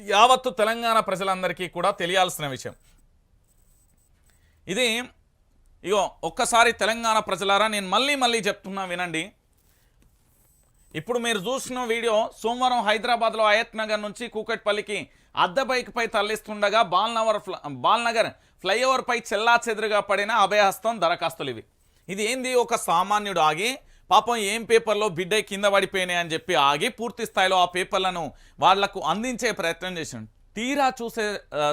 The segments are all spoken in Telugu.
యావత్తు తెలంగాణ ప్రజలందరికీ కూడా తెలియాల్సిన విషయం. ఇది ఇగో ఒక్కసారి తెలంగాణ ప్రజలారా నేను మళ్ళీ మళ్ళీ చెప్తున్నా వినండి. ఇప్పుడు మీరు చూసిన వీడియో సోమవారం హైదరాబాద్లో అయత్ నగర్ నుంచి కూకట్పల్లికి అద్దె బైక్పై తరలిస్తుండగా బాల్నగర్ ఫ్ల బాల్నగర్ ఫ్లైఓవర్పై చెల్లా చెదురుగా పడిన అభయహస్తం దరఖాస్తులు ఇవి. ఇది ఏంది? ఒక సామాన్యుడు ఆగి పాపం ఏం పేపర్లో బిడ్డ కింద పడిపోయినాయి అని చెప్పి ఆగి పూర్తి స్థాయిలో ఆ పేపర్లను వాళ్ళకు అందించే ప్రయత్నం చేసిండు. తీరా చూసే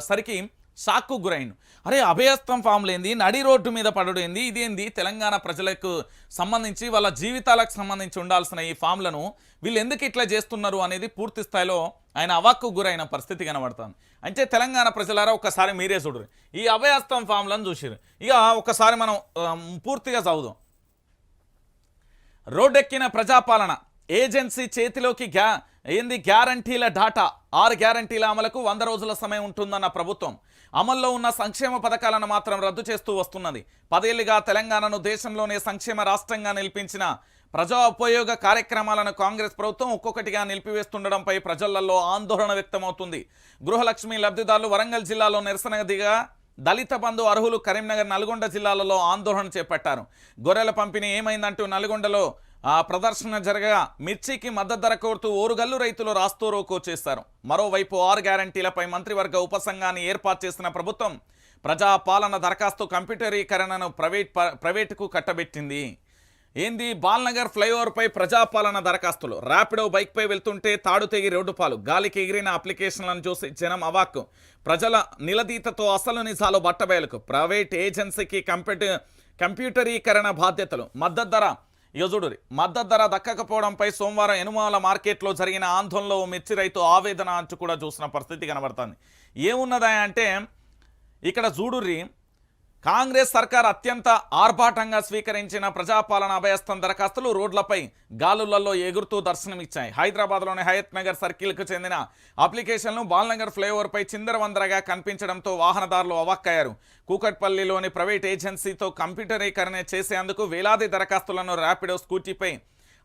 సరికి షాక్కు గురైండు. అరే అభయస్తం ఫామ్లు ఏంది? నడి రోడ్డు మీద పడడం ఏంది? ఇదేంది తెలంగాణ ప్రజలకు సంబంధించి వాళ్ళ జీవితాలకు సంబంధించి ఉండాల్సిన ఈ ఫామ్లను వీళ్ళు ఎందుకు ఇట్లా చేస్తున్నారు అనేది పూర్తి స్థాయిలో ఆయన అవాక్కు గురైన పరిస్థితి కనబడుతుంది. అంటే తెలంగాణ ప్రజలారా ఒకసారి మీరే చూడరు ఈ అభయస్తం ఫామ్లను చూసిరు ఇక ఒకసారి మనం పూర్తిగా చదువుదాం. రోడ్డెక్కిన ప్రజాపాలన. ఏజెన్సీ చేతిలోకి గ్యా ఏంది గ్యారంటీల డాటా? ఆరు గ్యారంటీల అమలుకు వంద రోజుల సమయం ఉంటుందన్న ప్రభుత్వం. అమల్లో ఉన్న సంక్షేమ పథకాలను మాత్రం రద్దు చేస్తూ వస్తున్నది. పదేళ్ళుగా తెలంగాణను దేశంలోనే సంక్షేమ రాష్ట్రంగా నిలిపించిన ప్రజా ఉపయోగ కార్యక్రమాలను కాంగ్రెస్ ప్రభుత్వం ఒక్కొక్కటిగా నిలిపివేస్తుండడంపై ప్రజలలో ఆందోళన వ్యక్తమవుతుంది. గృహలక్ష్మి లబ్ధిదారులు వరంగల్ జిల్లాలో నిరసన దిగా దళిత బంధు అర్హులు కరీంనగర్ నల్గొండ జిల్లాలలో ఆందోళన చేపట్టారు. గొర్రెల పంపిణీ ఏమైందంటూ నల్గొండలో ఆ ప్రదర్శన జరగగా మిర్చికి మద్దతు ధర కోరుతూ ఓరుగల్లు రైతులు రాస్తోరోకో చేశారు మరోవైపు ఆరు గ్యారంటీలపై మంత్రివర్గ ఉపసంఘాన్ని ఏర్పాటు చేసిన ప్రభుత్వం ప్రజాపాలన దరఖాస్తు కంప్యూటరీకరణను ప్రైవేట్ ప- ప్రైవేటుకు కట్టబెట్టింది. ఏంది? బాల్నగర్ ఫ్లైఓవర్పై ప్రజాపాలన దరఖాస్తులు. ర్యాపిడో బైక్పై వెళ్తుంటే తాడు తెగి రోడ్డు పాలు. గాలికి ఎగిరిన అప్లికేషన్లను చూసి జనం అవాక్కు. ప్రజల నిలదీతతో అసలు నిజాలు బట్టబయలకు. ప్రైవేట్ ఏజెన్సీకి కంప్యూటర్ కంప్యూటరీకరణ బాధ్యతలు. మద్దతు ధర. ఇక మద్దతు ధర దక్కకపోవడంపై సోమవారం ఎనుమాల మార్కెట్లో జరిగిన ఆందోళనలో మిర్చి రైతు ఆవేదన అంచు కూడా చూసిన పరిస్థితి కనబడుతుంది. ఏమున్నదా అంటే ఇక్కడ చూడుర్రి కాంగ్రెస్ సర్కార్ అత్యంత ఆర్భాటంగా స్వీకరించిన ప్రజాపాలన అభయస్థం దరఖాస్తులు రోడ్లపై గాలులలో ఎగురుతూ దర్శనమిచ్చాయి. హైదరాబాద్లోని హయత్ నగర్ సర్కిల్కు చెందిన అప్లికేషన్లు బాల్నగర్ ఫ్లైఓవర్పై చిందరవందరగా కనిపించడంతో వాహనదారులు అవాక్కయ్యారు. కూకట్పల్లిలోని ప్రైవేట్ ఏజెన్సీతో కంప్యూటరీకరణ చేసేందుకు వేలాది దరఖాస్తులను ర్యాపిడో స్కూటీపై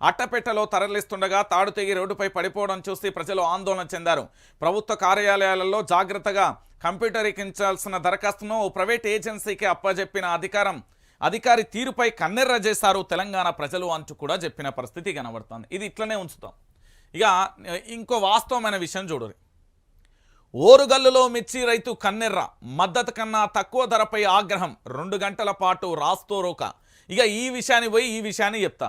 అట్టపెట్టలో తరలిస్తుండగా తాడు తెగి రోడ్డుపై పడిపోవడం చూసి ప్రజలు ఆందోళన చెందారు. ప్రభుత్వ కార్యాలయాలలో జాగ్రత్తగా కంప్యూటరీకించాల్సిన దరఖాస్తును ఓ ప్రైవేట్ ఏజెన్సీకి అప్పజెప్పిన అధికారం. అధికారి తీరుపై కన్నెర్ర చేశారు తెలంగాణ ప్రజలు అంటూ కూడా చెప్పిన పరిస్థితి కనబడుతుంది. ఇది ఇట్లనే ఉంచుతాం. ఇక ఇంకో వాస్తవమైన విషయం చూడరు ఓరుగల్లులో మిర్చి రైతు కన్నెర్ర. మద్దతు కన్నా తక్కువ ధరపై ఆగ్రహం. రెండు గంటల పాటు రాస్తోరోక ఇక ఈ విషయాన్ని పోయి ఈ విషయాన్ని చెప్తా.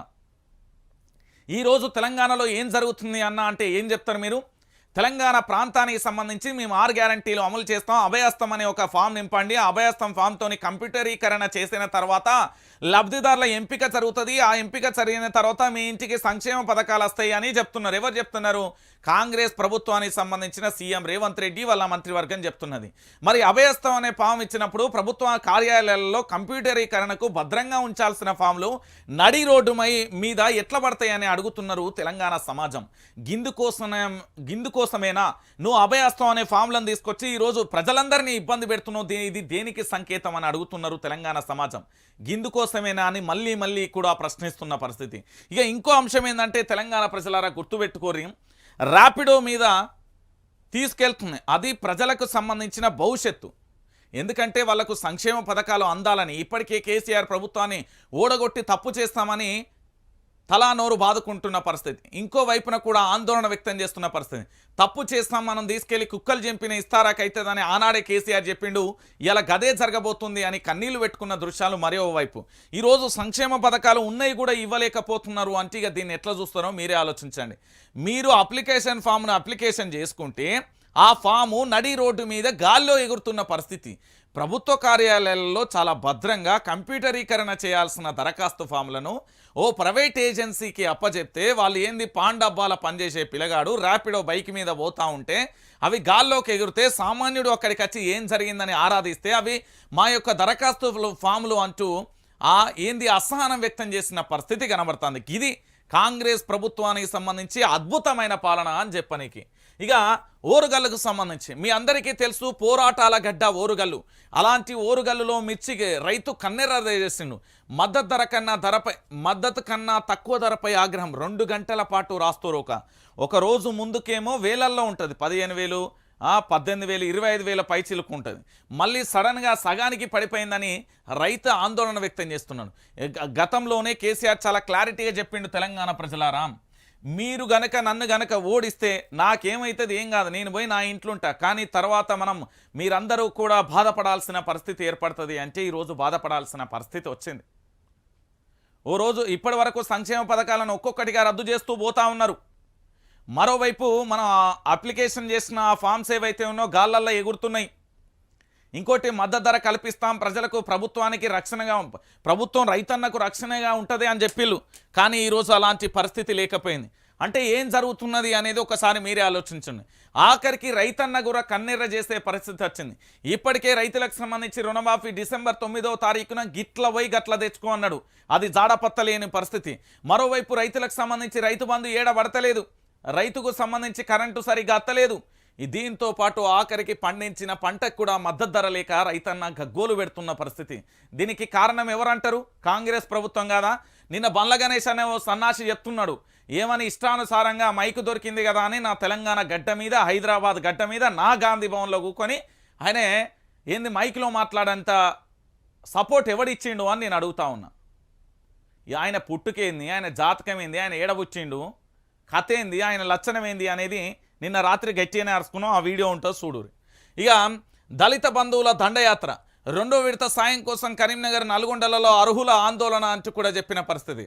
ఈరోజు తెలంగాణలో ఏం జరుగుతుంది అన్న అంటే ఏం చెప్తారు మీరు? తెలంగాణ ప్రాంతానికి సంబంధించి మేము ఆరు గ్యారంటీలు అమలు చేస్తాం. అభయస్తం అనే ఒక ఫామ్ నింపండి. ఆ అభయస్తం ఫామ్తోని కంప్యూటరీకరణ చేసిన తర్వాత లబ్ధిదారుల ఎంపిక జరుగుతుంది. ఆ ఎంపిక జరిగిన తర్వాత మీ ఇంటికి సంక్షేమ పథకాలు వస్తాయి అని చెప్తున్నారు. ఎవరు చెప్తున్నారు? కాంగ్రెస్ ప్రభుత్వానికి సంబంధించిన సీఎం రేవంత్ రెడ్డి వాళ్ళ మంత్రివర్గం చెప్తున్నది. మరి అభయస్తం అనే ఫామ్ ఇచ్చినప్పుడు ప్రభుత్వ కార్యాలయాల్లో కంప్యూటరీకరణకు భద్రంగా ఉంచాల్సిన ఫామ్లు నడి రోడ్డు మై మీద ఎట్లా పడతాయని అడుగుతున్నారు తెలంగాణ సమాజం. గిందు కోసం గిందు కోసమేనా? నువ్వు అభయస్తం అనే ఫామ్లను తీసుకొచ్చి ఈరోజు ప్రజలందరినీ ఇబ్బంది పెడుతున్నావు. దీని ఇది దేనికి సంకేతం అని అడుగుతున్నారు తెలంగాణ సమాజం. ఇందుకోసమేనా అని మళ్ళీ మళ్ళీ కూడా ప్రశ్నిస్తున్న పరిస్థితి. ఇక ఇంకో అంశం ఏంటంటే తెలంగాణ ప్రజలారా గుర్తుపెట్టుకోరి. ర్యాపిడో మీద తీసుకెళ్తుంది. అది ప్రజలకు సంబంధించిన భవిష్యత్తు. ఎందుకంటే వాళ్ళకు సంక్షేమ పథకాలు అందాలని ఇప్పటికే కేసీఆర్ ప్రభుత్వాన్ని ఓడగొట్టి తప్పు చేస్తామని తలా నోరు బాదుకుంటున్న పరిస్థితి. ఇంకో వైపున కూడా ఆందోళన వ్యక్తం చేస్తున్న పరిస్థితి. తప్పు చేస్తాం మనం తీసుకెళ్ళి కుక్కలు చెంపిన ఇస్తారాకైతుందని ఆనాడే కేసీఆర్ చెప్పిండు ఇలా గదే జరగబోతుంది అని కన్నీళ్ళు పెట్టుకున్న దృశ్యాలు మరో వైపు. ఈరోజు సంక్షేమ పథకాలు ఉన్నాయి కూడా ఇవ్వలేకపోతున్నారు అంటే ఇక దీన్ని ఎట్లా చూస్తారో మీరే ఆలోచించండి. మీరు అప్లికేషన్ ఫామ్ను అప్లికేషన్ చేసుకుంటే ఆ ఫాము నడి రోడ్డు మీద గాల్లో ఎగురుతున్న పరిస్థితి. ప్రభుత్వ కార్యాలయాలలో చాలా భద్రంగా కంప్యూటరీకరణ చేయాల్సిన దరఖాస్తు ఫామ్లను ఓ ప్రైవేట్ ఏజెన్సీకి అప్పచెప్తే వాళ్ళు ఏంది పాన్ డబ్బాల పనిచేసే పిల్లగాడు ర్యాపిడో బైక్ మీద పోతా ఉంటే అవి గాల్లోకి ఎగిరితే సామాన్యుడు అక్కడికి వచ్చి ఏం జరిగిందని ఆరాధిస్తే అవి మా యొక్క దరఖాస్తు ఫాములు అంటూ ఆ ఏంది అసహనం వ్యక్తం చేసిన పరిస్థితి కనబడుతుంది. ఇది కాంగ్రెస్ ప్రభుత్వానికి సంబంధించి అద్భుతమైన పాలన అని చెప్పనీకి. ఇక ఓరుగల్లుకు సంబంధించి మీ అందరికీ తెలుసు పోరాటాల గడ్డ ఓరుగల్లు. అలాంటి ఓరుగల్లులో మిర్చికి రైతు కన్నెర్ర చేసిండు. మద్దతు ధర కన్నా ధరపై మద్దతు కన్నా తక్కువ ధరపై ఆగ్రహం రెండు గంటల పాటు రాస్తారు ఒక రోజు ముందుకేమో వేలల్లో ఉంటుంది. పదిహేను వేలు పద్దెనిమిది వేలు ఇరవై ఐదు వేల పై చిలుకుంటుంది మళ్ళీ సడన్గా సగానికి పడిపోయిందని రైతు ఆందోళన వ్యక్తం చేస్తున్నాడు. గతంలోనే కేసీఆర్ చాలా క్లారిటీగా చెప్పిండు తెలంగాణ ప్రజలారాం. మీరు గనక నన్ను గనక ఓడిస్తే నాకేమైతుంది ఏం కాదు నేను పోయి నా ఇంట్లో ఉంటా. కానీ తర్వాత మనం మీరందరూ కూడా బాధపడాల్సిన పరిస్థితి ఏర్పడుతుంది అంటే ఈరోజు బాధపడాల్సిన పరిస్థితి వచ్చింది. ఓ రోజు ఇప్పటి వరకు సంక్షేమ పథకాలను ఒక్కొక్కటిగా రద్దు చేస్తూ పోతా ఉన్నారు. మరోవైపు మనం అప్లికేషన్ చేసిన ఫామ్స్ ఏవైతే ఉన్నో గాళ్ళల్లో ఎగురుతున్నాయి. ఇంకోటి మద్దతు ధర కల్పిస్తాం ప్రజలకు ప్రభుత్వానికి రక్షణగా ప్రభుత్వం రైతన్నకు రక్షణగా ఉంటుంది అని చెప్పిళ్ళు. కానీ ఈరోజు అలాంటి పరిస్థితి లేకపోయింది. అంటే ఏం జరుగుతున్నది అనేది ఒకసారి మీరే ఆలోచించండి. ఆఖరికి రైతన్న కూడా కన్నెర్ర చేసే పరిస్థితి వచ్చింది. ఇప్పటికే రైతులకు సంబంధించి రుణమాఫీ డిసెంబర్ తొమ్మిదవ తారీఖున గిట్ల పోయి గట్ల తెచ్చుకో అన్నాడు. అది జాడపత్తలేని పరిస్థితి. మరోవైపు రైతులకు సంబంధించి రైతు బంధు ఏడబడతలేదు రైతుకు సంబంధించి కరెంటు సరిగా అత్తలేదు. దీంతో పాటు ఆఖరికి పండించిన పంటకు కూడా మద్దతు ధర లేక రైతన్న గగ్గోలు పెడుతున్న పరిస్థితి. దీనికి కారణం ఎవరంటారు? కాంగ్రెస్ ప్రభుత్వం కాదా? నిన్న బండ్ల గణేష్ అనే ఓ సన్నాసి చెప్తున్నాడు. ఏమని ఇష్టానుసారంగా మైకు దొరికింది కదా అని నా తెలంగాణ గడ్డ మీద హైదరాబాద్ గడ్డ మీద నా గాంధీ భవన్లో కూకొని ఆయనే ఏంది మైక్లో మాట్లాడంత సపోర్ట్ ఎవడిచ్చిండు అని నేను అడుగుతా ఉన్నా. ఆయన పుట్టుకేంది? ఆయన జాతకం ఏంది? ఆయన ఏడబుచ్చిండు? కథ ఏంది? ఆయన లక్షణం ఏంది? అనేది నిన్న రాత్రి గట్టిగానే అరుచుకున్నాం ఆ వీడియో ఉంటుంది చూడురి ఇక దళిత బంధువుల దండయాత్ర. రెండో విడత సాయం కోసం కరీంనగర్ నల్గొండలలో అర్హుల ఆందోళన అంటూ కూడా చెప్పిన పరిస్థితి.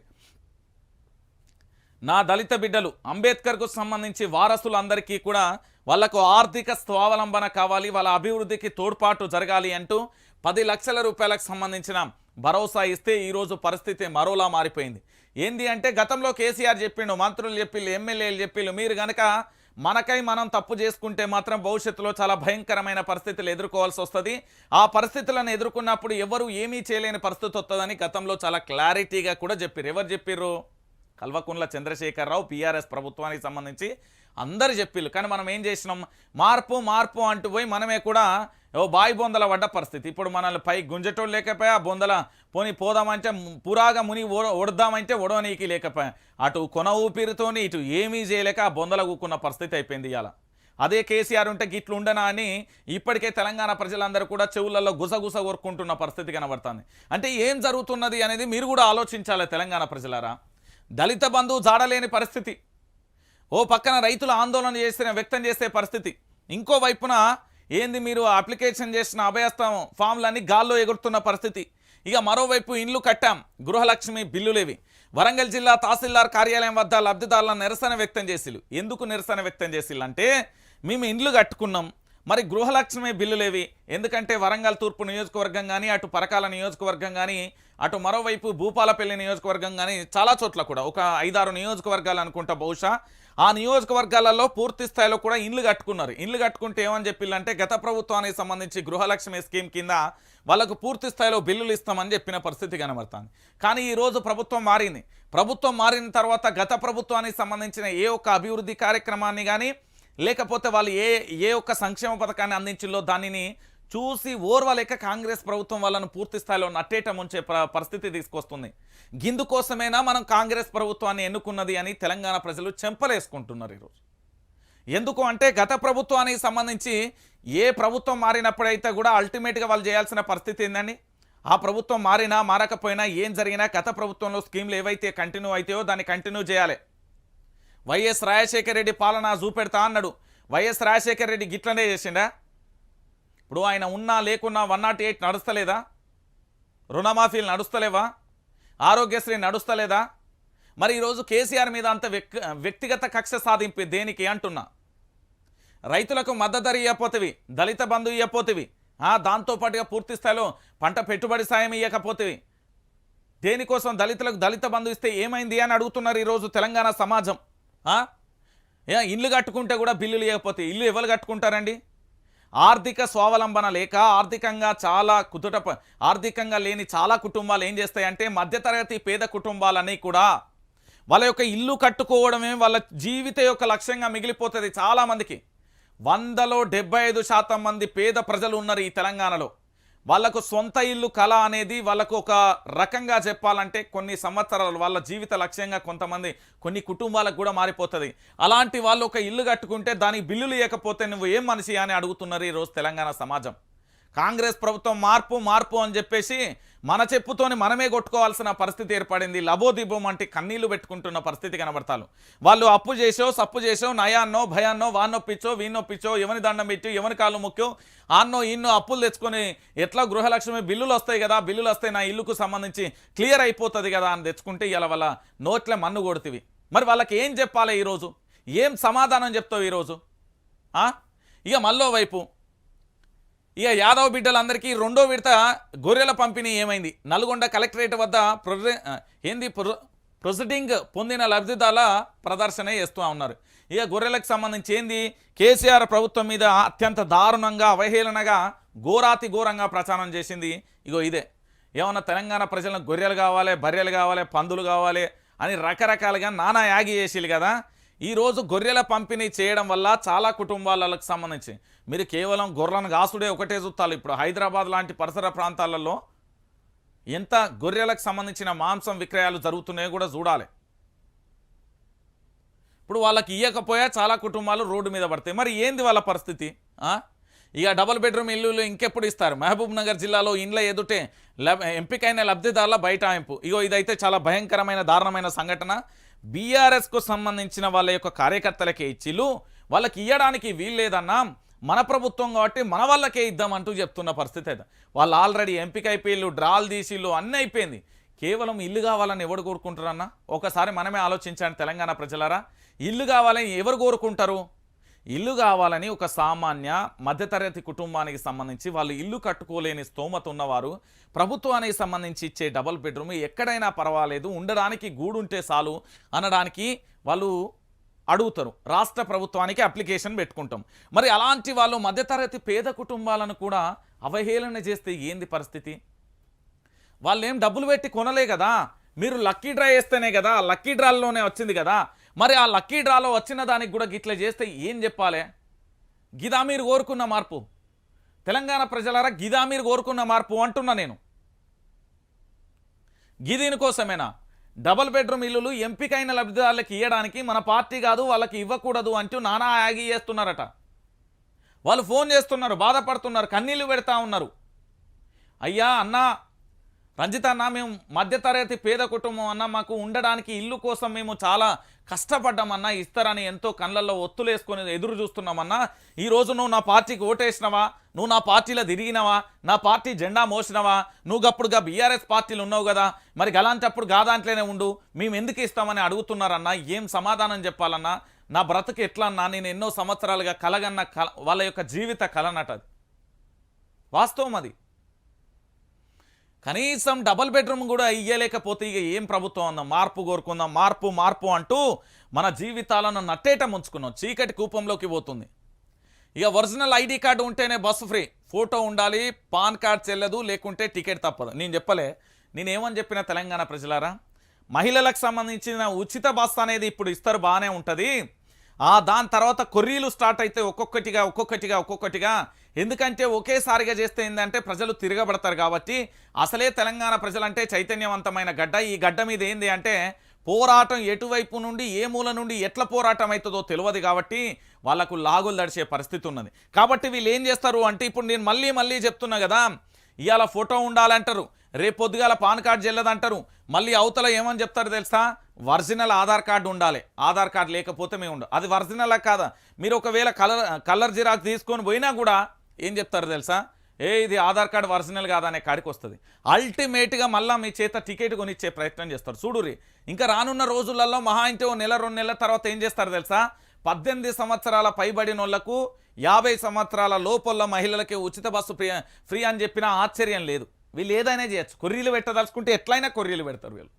నా దళిత బిడ్డలు అంబేద్కర్కు సంబంధించి వారసులందరికీ కూడా వాళ్ళకు ఆర్థిక స్వావలంబన కావాలి వాళ్ళ అభివృద్ధికి తోడ్పాటు జరగాలి అంటూ పది లక్షల రూపాయలకు సంబంధించిన భరోసా ఇస్తే ఈరోజు పరిస్థితి మరోలా మారిపోయింది. ఏంది అంటే గతంలో కేసీఆర్ చెప్పిండు మంత్రులు చెప్పిళ్ళు ఎమ్మెల్యేలు చెప్పిళ్ళు మీరు కనుక మనకై మనం తప్పు చేసుకుంటే మాత్రం భవిష్యత్తులో చాలా భయంకరమైన పరిస్థితులు ఎదుర్కోవాల్సి వస్తుంది. ఆ పరిస్థితులను ఎదుర్కొన్నప్పుడు ఎవరు ఏమీ చేయలేని పరిస్థితి వస్తుందని గతంలో చాలా క్లారిటీగా కూడా చెప్పారు ఎవరు చెప్పారు కల్వకుంట్ల చంద్రశేఖరరావు పీఆర్ఎస్ ప్రభుత్వానికి సంబంధించి అందరు చెప్పిళ్ళు కానీ మనం ఏం చేసినాం? మార్పు మార్పు అంటూ పోయి మనమే కూడా ఓ బాయి బొందల పడ్డ పరిస్థితి. ఇప్పుడు మనల్ని పై గుంజటోళ్ళు లేకపోయా? బొందల పోని పోదామంటే పురాగా ముని ఒడదామంటే ఒడవనీకి లేకపోయా? అటు కొన ఊపిరితోని ఇటు ఏమీ చేయలేక ఆ బొందల కూకున్న పరిస్థితి అయిపోయింది ఇవాళ అదే కేసీఆర్ ఉంటే గిట్లు ఉండనా అని ఇప్పటికే తెలంగాణ ప్రజలందరూ కూడా చెవులలో గుసగుస కొరుక్కుంటున్న పరిస్థితి కనబడుతుంది. అంటే ఏం జరుగుతున్నది అనేది మీరు కూడా ఆలోచించాలి తెలంగాణ ప్రజలారా? దళిత బంధువు జాడలేని పరిస్థితి. ఓ పక్కన రైతులు ఆందోళన చేసిన వ్యక్తం చేసే పరిస్థితి. ఇంకో వైపున ఏంది మీరు అప్లికేషన్ చేసిన అభయస్థం ఫామ్లన్నీ గాల్లో ఎగురుతున్న పరిస్థితి. ఇక మరోవైపు ఇండ్లు కట్టాం. గృహలక్ష్మి బిల్లులేవి వరంగల్ జిల్లా తహసీల్దార్ కార్యాలయం వద్ద లబ్ధిదారుల నిరసన వ్యక్తం చేసిల్లు. ఎందుకు నిరసన వ్యక్తం చేసిల్లు అంటే మేము ఇండ్లు కట్టుకున్నాం. మరి గృహలక్ష్మి బిల్లులేవి ఎందుకంటే వరంగల్ తూర్పు నియోజకవర్గం కానీ అటు పరకాల నియోజకవర్గం కానీ అటు మరోవైపు భూపాలపల్లి నియోజకవర్గం కానీ చాలా చోట్ల కూడా. ఒక ఐదారు నియోజకవర్గాలు అనుకుంటా బహుశా. ఆ నియోజకవర్గాలలో పూర్తి స్థాయిలో కూడా ఇండ్లు కట్టుకున్నారు. ఇండ్లు కట్టుకుంటే ఏమని చెప్పిల్లంటే గత ప్రభుత్వానికి సంబంధించి గృహలక్ష్మి స్కీమ్ కింద వాళ్ళకు పూర్తి స్థాయిలో బిల్లులు ఇస్తామని చెప్పిన పరిస్థితి కనబడుతుంది. కానీ ఈరోజు ప్రభుత్వం మారింది. ప్రభుత్వం మారిన తర్వాత గత ప్రభుత్వానికి సంబంధించిన ఏ ఒక్క అభివృద్ధి కార్యక్రమాన్ని కానీ లేకపోతే వాళ్ళు ఏ ఏ ఒక్క సంక్షేమ పథకాన్ని అందించిందో దానిని చూసి ఓర్వలేక కాంగ్రెస్ ప్రభుత్వం వాళ్ళను పూర్తి స్థాయిలో నట్టేట ముంచే పరిస్థితి తీసుకొస్తుంది. గిందుకోసమేనా మనం కాంగ్రెస్ ప్రభుత్వాన్ని ఎన్నుకున్నది అని తెలంగాణ ప్రజలు చెంపలేసుకుంటున్నారు ఈరోజు. ఎందుకు అంటే గత ప్రభుత్వానికి సంబంధించి ఏ ప్రభుత్వం మారినప్పుడైతే కూడా అల్టిమేట్గా వాళ్ళు చేయాల్సిన పరిస్థితి ఏందండి? ఆ ప్రభుత్వం మారినా మారకపోయినా ఏం జరిగినా గత ప్రభుత్వంలో స్కీమ్లు ఏవైతే కంటిన్యూ అవుతాయో దాన్ని కంటిన్యూ చేయాలి. వైఎస్ రాజశేఖర రెడ్డి పాలన చూపెడతా అన్నాడు. వైఎస్ రాజశేఖర రెడ్డి గిట్లనే చేసిండా? ఇప్పుడు ఆయన ఉన్నా లేకున్నా వన్ నాట్ ఎయిట్ నడుస్తలేదా? రుణమాఫీలు నడుస్తలేవా? ఆరోగ్యశ్రీ నడుస్తలేదా? మరి ఈరోజు కేసీఆర్ మీద అంత వ్యక్ వ్యక్తిగత కక్ష సాధింపు దేనికి అంటున్నా? రైతులకు మద్దతు ధర దళిత బంధు ఇవ్వపోతేవి దాంతోపాటుగా పూర్తి స్థాయిలో పంట పెట్టుబడి సాయం ఇవ్వకపోతేవి దేనికోసం దళితులకు దళిత బంధు ఇస్తే ఏమైంది అని అడుగుతున్నారు ఈరోజు తెలంగాణ సమాజం. ఇల్లు కట్టుకుంటే కూడా బిల్లులు ఇవ్వకపోతే ఇల్లు ఎవరు కట్టుకుంటారండి? ఆర్థిక స్వావలంబన లేక ఆర్థికంగా చాలా కుదుట ఆర్థికంగా లేని చాలా కుటుంబాలు ఏం చేస్తాయంటే మధ్యతరగతి పేద కుటుంబాలన్నీ కూడా వాళ్ళ యొక్క ఇల్లు కట్టుకోవడమే వాళ్ళ జీవిత యొక్క లక్ష్యంగా మిగిలిపోతుంది చాలామందికి. వందలో డెబ్బై ఐదు శాతం మంది పేద ప్రజలు ఉన్నారు ఈ తెలంగాణలో. వాళ్ళకు సొంత ఇల్లు కళ అనేది వాళ్ళకు ఒక రకంగా చెప్పాలంటే కొన్ని సంవత్సరాలు వాళ్ళ జీవిత లక్ష్యంగా కొంతమంది కొన్ని కుటుంబాలకు కూడా మారిపోతుంది. అలాంటి వాళ్ళు ఒక ఇల్లు కట్టుకుంటే దానికి బిల్లులు ఇవ్వకపోతే నువ్వు ఏం మనిషి అని అడుగుతున్నారు ఈరోజు తెలంగాణ సమాజం. కాంగ్రెస్ ప్రభుత్వం మార్పు మార్పు అని చెప్పేసి మన చెప్పుతోని మనమే కొట్టుకోవాల్సిన పరిస్థితి ఏర్పడింది. లబోదిబోం అంటే కన్నీళ్ళు పెట్టుకుంటున్న పరిస్థితి కనబడతారు వాళ్ళు అప్పు చేసో సప్పు చేసో నయాన్నో భయాన్నో వాన్నొప్పించో వీన్నొప్పించో ఎవని దండం పెట్టి ఎవని కాళ్ళు ముఖ్యం ఆన్నో ఇన్నో అప్పులు తెచ్చుకొని ఎట్లా గృహలక్ష్మి బిల్లులు వస్తాయి కదా బిల్లులు వస్తాయి నా ఇల్లుకు సంబంధించి క్లియర్ అయిపోతుంది కదా అని తెచ్చుకుంటే ఇలా వాళ్ళ నోట్లే మన్ను కొడుతుంది మరి వాళ్ళకి ఏం చెప్పాలి ఈరోజు? ఏం సమాధానం చెప్తావు ఈరోజు? ఇక మళ్ళో వైపు ఇక యాదవ్ బిడ్డలందరికీ రెండో విడత గొర్రెల పంపిణీ ఏమైంది? నల్గొండ కలెక్టరేట్ వద్ద ప్రొజె ఏంది ప్రొ ప్రొసీడింగ్ పొందిన లబ్ధిదారుల ప్రదర్శన చేస్తూ ఉన్నారు. ఇక గొర్రెలకు సంబంధించి ఏంది? కేసీఆర్ ప్రభుత్వం మీద అత్యంత దారుణంగా అవహేళనగా ఘోరాతి ఘోరంగా ప్రచారం చేసింది. ఇగో ఇదే. ఏమన్నా తెలంగాణ ప్రజలకు గొర్రెలు కావాలి బర్రెలు కావాలి పందులు కావాలి అని రకరకాలుగా నానా యాగి చేసేది కదా. ఈరోజు గొర్రెల పంపిణీ చేయడం వల్ల చాలా కుటుంబాలకు సంబంధించి మీరు కేవలం గొర్రెలను కాసుడే ఒకటే చూస్తారు ఇప్పుడు హైదరాబాద్ లాంటి పరిసర ప్రాంతాలలో ఎంత గొర్రెలకు సంబంధించిన మాంసం విక్రయాలు జరుగుతున్నాయో కూడా చూడాలి. ఇప్పుడు వాళ్ళకి ఇవ్వకపోయా చాలా కుటుంబాలు రోడ్డు మీద పడతాయి. మరి ఏంది వాళ్ళ పరిస్థితి? ఇక డబుల్ బెడ్రూమ్ ఇల్లులు ఇంకెప్పుడు ఇస్తారు? మహబూబ్ నగర్ జిల్లాలో ఇండ్ల ఎదుటే లబ్ ఎంపికైన లబ్ధిదారుల బైఠాయింపు. ఇగో ఇదైతే చాలా భయంకరమైన దారుణమైన సంఘటన. బీఆర్ఎస్కు సంబంధించిన వాళ్ళ యొక్క కార్యకర్తలకే ఇచ్చిలు వాళ్ళకి ఇవ్వడానికి వీల్లేదన్నా. మన ప్రభుత్వం కాబట్టి మన వాళ్ళకే ఇద్దామంటూ చెప్తున్న పరిస్థితి అయితే. వాళ్ళు ఆల్రెడీ ఎంపిక అయిపోయిళ్ళు డ్రాల్ తీసిళ్ళు అన్నీ అయిపోయింది. కేవలం ఇల్లు కావాలని ఎవరు కోరుకుంటారన్నా? ఒకసారి మనమే ఆలోచించండి తెలంగాణ ప్రజలారా. ఇల్లు కావాలని ఎవరు కోరుకుంటారు? ఇల్లు కావాలని ఒక సామాన్య మధ్యతరగతి కుటుంబానికి సంబంధించి వాళ్ళు ఇల్లు కట్టుకోలేని స్తోమత ఉన్నవారు ప్రభుత్వానికి సంబంధించి ఇచ్చే డబల్ బెడ్రూమ్ ఎక్కడైనా పర్వాలేదు ఉండడానికి గూడుంటే చాలు అనడానికి వాళ్ళు అడుగుతారు. రాష్ట్ర ప్రభుత్వానికి అప్లికేషన్ పెట్టుకుంటాం. మరి అలాంటి వాళ్ళు మధ్యతరగతి పేద కుటుంబాలను కూడా అవహేళన చేస్తే ఏంది పరిస్థితి? వాళ్ళు ఏం డబ్బులు పెట్టి కొనలే కదా. మీరు లక్కీ డ్రా వేస్తేనే కదా లక్కీ డ్రాల్లోనే వచ్చింది కదా. మరి ఆ లక్కీ డ్రాలో వచ్చిన దానికి కూడా గిట్లా చేస్తే ఏం చెప్పాలి? గిదా మీరు కోరుకున్న మార్పు. తెలంగాణ ప్రజలారా గిదా మీరు కోరుకున్న మార్పు అంటున్నా నేను. గిదీని కోసమేనా? డబుల్ బెడ్రూమ్ ఇల్లులు ఎంపికైన లబ్ధిదారులకు ఇవ్వడానికి మన పార్టీ కాదు వాళ్ళకి ఇవ్వకూడదు అంటూ నానా యాగి చేస్తున్నారట. వాళ్ళు ఫోన్ చేస్తున్నారు బాధపడుతున్నారు కన్నీళ్ళు పెడతా ఉన్నారు. అయ్యా అన్నా రంజిత అన్న మేము మధ్యతరగతి పేద కుటుంబం అన్న మాకు ఉండడానికి ఇల్లు కోసం మేము చాలా కష్టపడ్డామన్నా ఇస్తారని ఎంతో కళ్ళల్లో ఒత్తులేసుకొని ఎదురు చూస్తున్నామన్నా ఈ నువ్వు నా పార్టీకి ఓటేసినవా? నువ్వు నా పార్టీలో తిరిగినవా? నా పార్టీ జెండా మోసినవా? నువ్వు గప్పుడుగా బీఆర్ఎస్ పార్టీలు ఉన్నావు కదా? మరి అలాంటప్పుడు గాదాంట్లోనే ఉండు. మేము ఎందుకు ఇస్తామని అడుగుతున్నారన్నా? ఏం సమాధానం చెప్పాలన్నా? నా బ్రతుకు ఎట్లా అన్నా నేను ఎన్నో సంవత్సరాలుగా కలగన్న కల వాళ్ళ యొక్క జీవిత కలనట అది. వాస్తవం అది. కనీసం డబల్ బెడ్రూమ్ కూడా ఇయ్యలేకపోతే ఇక ఏం ప్రభుత్వం ఉందాం మార్పు కోరుకుందాం మార్పు మార్పు అంటూ మన జీవితాలను నట్టేట ముంచుకున్నాం. చీకటి కూపంలోకి పోతుంది. ఇక ఒరిజినల్ ఐడి కార్డు ఉంటేనే బస్సు ఫ్రీ. ఫోటో ఉండాలి పాన్ కార్డ్ చెల్లదు లేకుంటే టికెట్ తప్పదు. నేను చెప్పలే. నేనేమని చెప్పిన తెలంగాణ ప్రజలారా? మహిళలకు సంబంధించిన ఉచిత బస్సు అనేది ఇప్పుడు ఇస్తారు బాగానే ఉంటుంది. ఆ దాని తర్వాత కొర్రీలు స్టార్ట్ అయితే ఒక్కొక్కటిగా ఒక్కొక్కటిగా ఒక్కొక్కటిగా. ఎందుకంటే ఒకేసారిగా చేస్తే ఏంటంటే ప్రజలు తిరగబడతారు కాబట్టి అసలే తెలంగాణ ప్రజలంటే చైతన్యవంతమైన గడ్డ. ఈ గడ్డ మీద ఏంది అంటే పోరాటం ఎటువైపు నుండి ఏ మూల నుండి ఎట్ల పోరాటం అవుతుందో తెలియదు కాబట్టి వాళ్ళకు లాగులు దడిచే పరిస్థితి ఉన్నది. కాబట్టి వీళ్ళు ఏం చేస్తారు అంటే ఇప్పుడు నేను మళ్ళీ మళ్ళీ చెప్తున్నా కదా ఇవాళ ఫోటో ఉండాలంటారు రేపు పొద్దుగాల పాన్ కార్డు చెల్లదంటారు మళ్ళీ అవతల ఏమని చెప్తారు తెలుసా? ఒరిజినల్ ఆధార్ కార్డు ఉండాలి. ఆధార్ కార్డు లేకపోతే మేము ఉండు అది ఒరిజినల్ కాదా? మీరు ఒకవేళ కలర్ కలర్ జిరాక్స్ తీసుకొని పోయినా కూడా ఏం చెప్తారు తెలుసా? ఏ ఇది ఆధార్ కార్డు ఒరిజినల్ కాదా అనే కాడికి వస్తుంది. అల్టిమేట్గా మళ్ళీ మీ చేత టికెట్ కొనిచ్చే ప్రయత్నం చేస్తారు. చూడురి ఇంకా రానున్న రోజులలో మహా అంటే ఓ నెల రెండు నెలల తర్వాత ఏం చేస్తారు తెలుసా? పద్దెనిమిది సంవత్సరాల పైబడిన వాళ్ళకు యాభై సంవత్సరాల లోపల మహిళలకి ఉచిత బస్సు ఫ్రీ ఫ్రీ అని చెప్పినా ఆశ్చర్యం లేదు. వీళ్ళు ఏదైనా చేయొచ్చు. కొర్రీలు పెట్టదలుచుకుంటే ఎట్లయినా కొర్రీలు పెడతారు వీళ్ళు.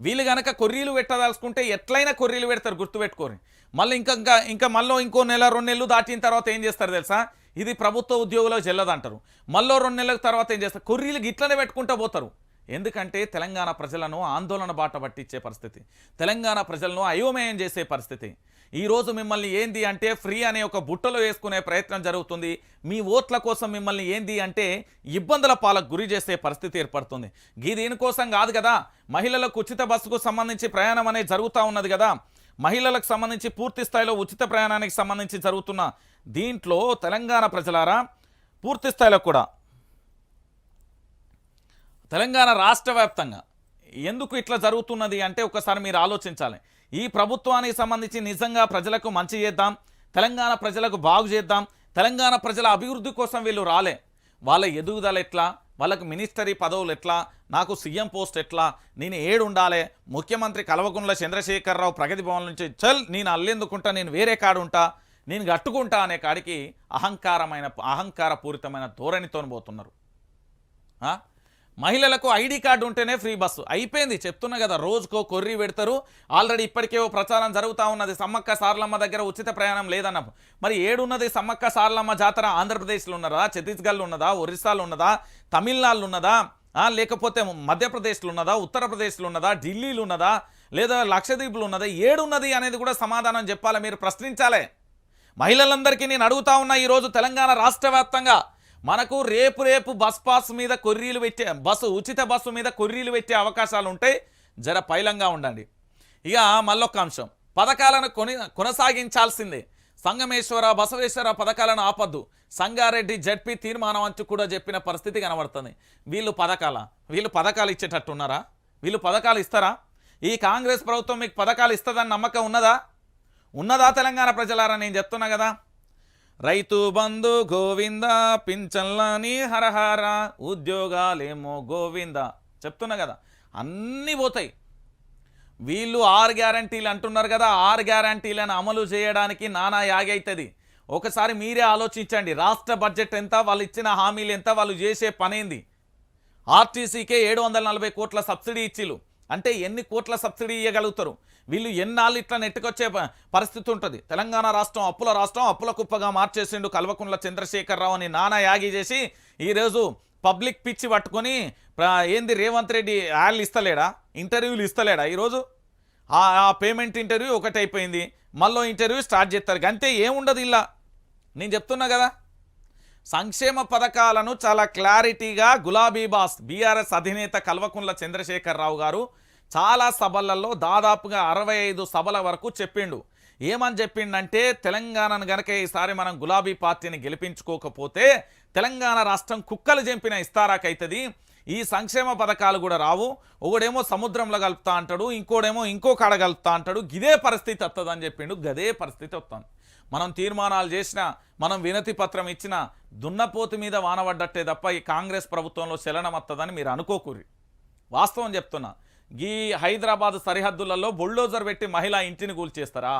వీళ్ళు గనక కొర్రీలు పెట్టదలుచుకుంటే ఎట్లయినా కొర్రీలు పెడతారు గుర్తుపెట్టుకోరు మళ్ళీ ఇంకా ఇంకా ఇంకా మళ్ళీ ఇంకో నెల రెండు నెలలు దాటిన తర్వాత ఏం చేస్తారు తెలుసా? ఇది ప్రభుత్వ ఉద్యోగులకు చెల్లదంటారు. మళ్ళీ రెండు నెలల తర్వాత ఏం చేస్తారు? కొర్రీలు గిట్లనే పెట్టుకుంటూ పోతారు. ఎందుకంటే తెలంగాణ ప్రజలను ఆందోళన బాట పట్టించే పరిస్థితి. తెలంగాణ ప్రజలను అయోమయం చేసే పరిస్థితి. ఈరోజు మిమ్మల్ని ఏంది అంటే ఫ్రీ అనే ఒక బుట్టలో వేసుకునే ప్రయత్నం జరుగుతుంది. మీ ఓట్ల కోసం మిమ్మల్ని ఏంది అంటే ఇబ్బందుల పాలకు గురి చేసే పరిస్థితి ఏర్పడుతుంది. గీ దీనికోసం కాదు కదా. మహిళలకు ఉచిత బస్సుకు సంబంధించి ప్రయాణం అనేది జరుగుతూ ఉన్నది కదా. మహిళలకు సంబంధించి పూర్తి స్థాయిలో ఉచిత ప్రయాణానికి సంబంధించి జరుగుతున్న దీంట్లో తెలంగాణ ప్రజలారా పూర్తి స్థాయిలో కూడా తెలంగాణ రాష్ట్ర వ్యాప్తంగా ఎందుకు ఇట్లా జరుగుతున్నది అంటే ఒకసారి మీరు ఆలోచించాలి. ఈ ప్రభుత్వానికి సంబంధించి నిజంగా ప్రజలకు మంచి చేద్దాం తెలంగాణ ప్రజలకు బాగు చేద్దాం తెలంగాణ ప్రజల అభివృద్ధి కోసం వీళ్ళు రాలే. వాళ్ళ ఎదుగుదల ఎట్లా? వాళ్ళకు మినిస్టరీ పదవులు ఎట్లా? నాకు సీఎం పోస్ట్ ఎట్లా? నేను ఏడు ఉండాలి ముఖ్యమంత్రి కల్వకుంట్ల చంద్రశేఖరరావు ప్రగతి భవన్ నుంచి చల్ నేను అల్లెందుకుంటా? నేను వేరే కాడు ఉంటా నేను గట్టుకుంటా? అనే కాడికి అహంకారమైన అహంకారపూరితమైన ధోరణితో పోతున్నారు. మహిళలకు ఐడి కార్డు ఉంటేనే ఫ్రీ బస్సు. అయిపోయింది. చెప్తున్నా కదా రోజుకో కొర్రీ పెడతారు. ఆల్రెడీ ఇప్పటికే ఓ ప్రచారం జరుగుతూ ఉన్నది. సమ్మక్క సారలమ్మ దగ్గర ఉచిత ప్రయాణం లేదన్న. మరి ఏడున్నది సమ్మక్క సారలమ్మ జాతర ఆంధ్రప్రదేశ్లో ఉన్నదా? ఛత్తీస్గఢ్లో ఉన్నదా? ఒరిస్సాలో ఉన్నదా? తమిళనాడులో ఉన్నదా? లేకపోతే మధ్యప్రదేశ్లో ఉన్నదా ఉత్తరప్రదేశ్లో ఉన్నదా ఢిల్లీలో ఉన్నదా లేదా లక్షద్వీప్లో ఉన్నదా ఏడున్నది అనేది కూడా సమాధానం చెప్పాలి మీరు ప్రశ్నించాలి. మహిళలందరికీ నేను అడుగుతా ఉన్నా ఈరోజు తెలంగాణ రాష్ట్ర వ్యాప్తంగా మనకు రేపు రేపు బస్ పాస్ మీద కొర్రీలు పెట్టే బస్సు ఉచిత బస్సు మీద కొర్రీలు పెట్టే అవకాశాలు ఉంటాయి జర పైలంగా ఉండండి. ఇక మళ్ళొక్క అంశం. పథకాలను కొని కొనసాగించాల్సిందే. సంగమేశ్వర బసవేశ్వర పథకాలను ఆపద్దు. సంగారెడ్డి జడ్పీ తీర్మానం అంటూ కూడా చెప్పిన పరిస్థితి కనబడుతుంది. వీళ్ళు పథకాల వీళ్ళు పథకాలు ఇచ్చేటట్టున్నారా? వీళ్ళు పథకాలు ఇస్తారా? ఈ కాంగ్రెస్ ప్రభుత్వం మీకు పథకాలు ఇస్తుందని నమ్మకం ఉన్నదా? ఉన్నదా తెలంగాణ ప్రజలారా? నేను చెప్తున్నా కదా. రైతు బంధు గోవింద పింఛన్లని హరహర ఉద్యోగాలేమో గోవింద. చెప్తున్నా కదా. అన్నీ పోతాయి. వీళ్ళు ఆరు గ్యారంటీలు అంటున్నారు కదా ఆరు గ్యారంటీలను అమలు చేయడానికి నానా యాగైతుంది అవుతుంది. ఒకసారి మీరే ఆలోచించండి రాష్ట్ర బడ్జెట్ ఎంత వాళ్ళు ఇచ్చిన హామీలు ఎంత వాళ్ళు చేసే పనేంది ఆర్టీసీకే ఏడు వందల నలభై కోట్ల సబ్సిడీ ఇచ్చిలు అంటే ఎన్ని కోట్ల సబ్సిడీ ఇవ్వగలుగుతారు వీళ్ళు ఎన్నాళ్ళు ఇట్లా నెట్టుకొచ్చే ప- పరిస్థితి ఉంటుంది. తెలంగాణ రాష్ట్రం అప్పుల రాష్ట్రం అప్పుల కుప్పగా మార్చేసిండు కల్వకుంట్ల చంద్రశేఖరరావు అని నానా యాగి చేసి ఈరోజు పబ్లిక్ పిచ్చి పట్టుకొని ఏంది రేవంత్ రెడ్డి యాడ్లు ఇస్తలేడా? ఇంటర్వ్యూలు ఇస్తలేడా ఈరోజు? ఆ పేమెంట్ ఇంటర్వ్యూ ఒకటి అయిపోయింది. మళ్ళీ ఇంటర్వ్యూ స్టార్ట్ చేస్తారు. అంతే ఏముండదు ఇలా. నేను చెప్తున్నా కదా. సంక్షేమ పథకాలను చాలా క్లారిటీగా గులాబీ బాస్ బీఆర్ఎస్ అధినేత కల్వకుంట్ల చంద్రశేఖరరావు గారు చాలా సభలలో దాదాపుగా అరవై ఐదు సభల వరకు చెప్పిండు. ఏమని చెప్పిండంటే తెలంగాణను గనక ఈసారి మనం గులాబీ పార్టీని గెలిపించుకోకపోతే తెలంగాణ రాష్ట్రం కుక్కలు చెంపిన ఇస్తారాకైతుంది. ఈ సంక్షేమ పథకాలు కూడా రావు. ఒకడేమో సముద్రంలో కలుపుతా అంటాడు ఇంకోడేమో ఇంకో కాడ కలుపుతా అంటాడు. గిదే పరిస్థితి వస్తుందని చెప్పిండు గదే పరిస్థితి వస్తుంది మనం తీర్మానాలు చేసిన మనం వినతి పత్రం ఇచ్చిన దున్నపోతు మీద వానబడ్డట్టే తప్ప ఈ కాంగ్రెస్ ప్రభుత్వంలో చలనం వస్తుందని మీరు అనుకోకూరి. వాస్తవం చెప్తున్నా. ఈ హైదరాబాద్ సరిహద్దులలో బుల్డోజర్ పెట్టి మహిళ ఇంటిని కూల్చేస్తారా?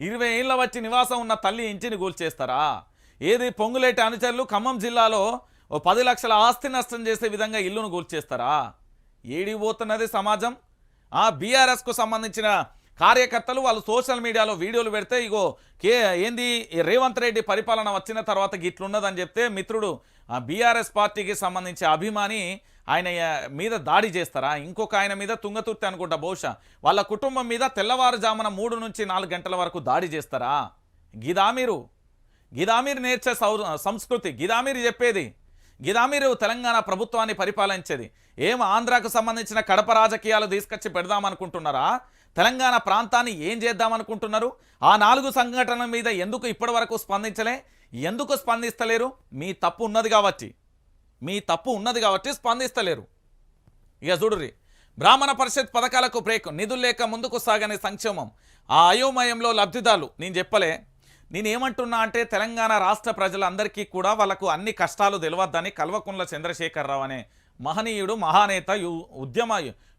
ఇరవై ఏళ్ళ వచ్చి నివాసం ఉన్న తల్లి ఇంటిని కూల్చేస్తారా ఏది పొంగులేటి అనుచరులు ఖమ్మం జిల్లాలో ఓ పది లక్షల ఆస్తి నష్టం చేసే విధంగా ఇల్లును కూల్చేస్తారా ఏడిపోతున్నది సమాజం? ఆ బీఆర్ఎస్కు సంబంధించిన కార్యకర్తలు వాళ్ళు సోషల్ మీడియాలో వీడియోలు పెడితే ఇగో కే ఏంది రేవంత్ రెడ్డి పరిపాలన వచ్చిన తర్వాత గిట్లున్నదని చెప్తే మిత్రుడు ఆ బీఆర్ఎస్ పార్టీకి సంబంధించి అభిమాని ఆయన మీద దాడి చేస్తారా? ఇంకొక ఆయన మీద తుంగతుర్తి అనుకుంటా బహుశా. వాళ్ళ కుటుంబం మీద తెల్లవారుజామున మూడు నుంచి నాలుగు గంటల వరకు దాడి చేస్తారా? గిదా మీరు గిదా మీరు నేర్చే సంస్కృతి. గిదా మీరు చెప్పేది. గిదా మీరు తెలంగాణ ప్రభుత్వాన్ని పరిపాలించేది. ఏం ఆంధ్రాకు సంబంధించిన కడప రాజకీయాలు తీసుకొచ్చి పెడదామనుకుంటున్నారా? తెలంగాణ ప్రాంతాన్ని ఏం చేద్దామనుకుంటున్నారు? ఆ నాలుగు సంఘటనల మీద ఎందుకు ఇప్పటి వరకు స్పందించలే? ఎందుకు స్పందిస్తలేరు? మీ తప్పు ఉన్నది కాబట్టి. మీ తప్పు ఉన్నది కాబట్టి స్పందిస్తలేరు. ఇక చూడుర్రి బ్రాహ్మణ పరిషత్ పథకాలకు బ్రేక్ నిధులు లేక ముందుకు సాగని సంక్షేమం ఆ అయోమయంలో లబ్ధిదారులు నేను చెప్పలే నేనేమంటున్నా అంటే తెలంగాణ రాష్ట్ర ప్రజలందరికీ కూడా వాళ్ళకు అన్ని కష్టాలు తెలియద్దని కల్వకుంట్ల చంద్రశేఖరరావు అనే మహనీయుడు మహానేత యు ఉద్యమ